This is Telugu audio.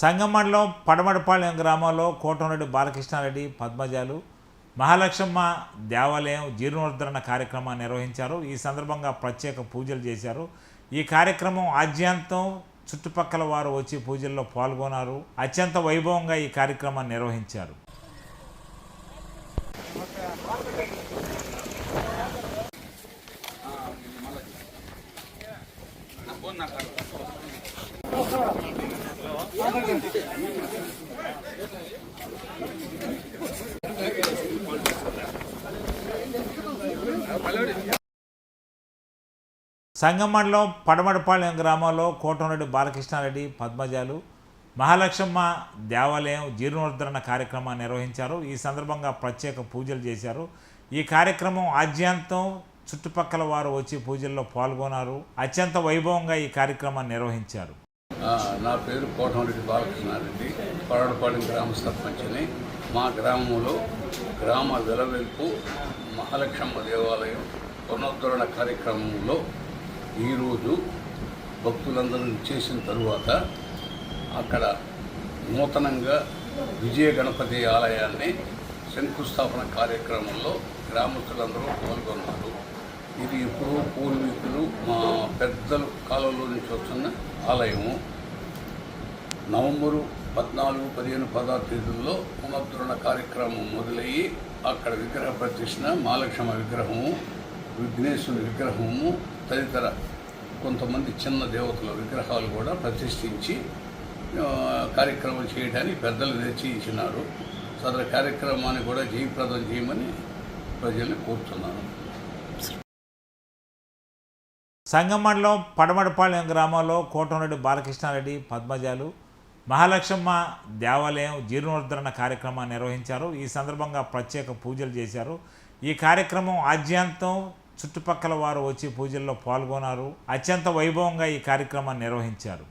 సంగం మండలం పడమడపాళ్యం గ్రామంలో కోటంరెడ్డి బాలకృష్ణారెడ్డి పద్మజాలు మహాలక్ష్మ దేవాలయం జీర్ణోద్ధరణ కార్యక్రమాన్ని నిర్వహించారు. ఈ సందర్భంగా ప్రత్యేక పూజలు చేశారు. ఈ కార్యక్రమం ఆద్యాంతం చుట్టుపక్కల వారు వచ్చి పూజల్లో పాల్గొన్నారు. అత్యంత వైభవంగా ఈ కార్యక్రమాన్ని నిర్వహించారు. సంగం మండలం పడమడపాలెం గ్రామంలో కోటంరెడ్డి బాలకృష్ణారెడ్డి పద్మజాలు మహాలక్ష్మ దేవాలయం జీర్ణోద్ధరణ కార్యక్రమాన్ని నిర్వహించారు. ఈ సందర్భంగా ప్రత్యేక పూజలు చేశారు. ఈ కార్యక్రమం ఆద్యాంతం చుట్టుపక్కల వారు వచ్చి పూజల్లో పాల్గొన్నారు. అత్యంత వైభవంగా ఈ కార్యక్రమాన్ని నిర్వహించారు. నా పేరు కోటమిరెడ్డి బాలకృష్ణారెడ్డి. పరడపాడు గ్రామ సర్పంచ్ని. మా గ్రామంలో గ్రామ వెలవెల్పు మహాలక్ష్మ దేవాలయం పునరుద్ధరణ కార్యక్రమంలో ఈరోజు భక్తులందరూ చేసిన తరువాత అక్కడ నూతనంగా విజయ గణపతి ఆలయాన్ని శంకుస్థాపన కార్యక్రమంలో గ్రామస్తులందరూ పాల్గొన్నారు. ఇది ఇప్పుడు పూర్వీకులు మా పెద్దలు కాలంలో నుంచి వస్తున్న ఆలయము. నవంబరు పద్నాలుగు పదిహేను పదహారు తేదీల్లో పునరుద్ధరణ కార్యక్రమం మొదలయ్యి అక్కడ విగ్రహ ప్రతిష్ఠ మహాలక్ష్మ విగ్రహము విఘ్నేశ్వరుని విగ్రహము తదితర కొంతమంది చిన్న దేవతల విగ్రహాలు కూడా ప్రతిష్ఠించి కార్యక్రమం చేయడానికి పెద్దలు నిర్చయించినారు సదరు కార్యక్రమాన్ని కూడా జయప్రదం చేయమని ప్రజల్ని కోరుతున్నాను. సంగం మండలం పడమడపాలెం గ్రామంలో కోటంరెడ్డి బాలకృష్ణారెడ్డి పద్మజాలు మహాలక్ష్మ దేవాలయం జీర్ణోద్ధరణ కార్యక్రమాన్ని నిర్వహించారు. ఈ సందర్భంగా ప్రత్యేక పూజలు చేశారు. ఈ కార్యక్రమం ఆద్యాంతం చుట్టుపక్కల వారు వచ్చి పూజల్లో పాల్గొన్నారు. అత్యంత వైభవంగా ఈ కార్యక్రమాన్ని నిర్వహించారు.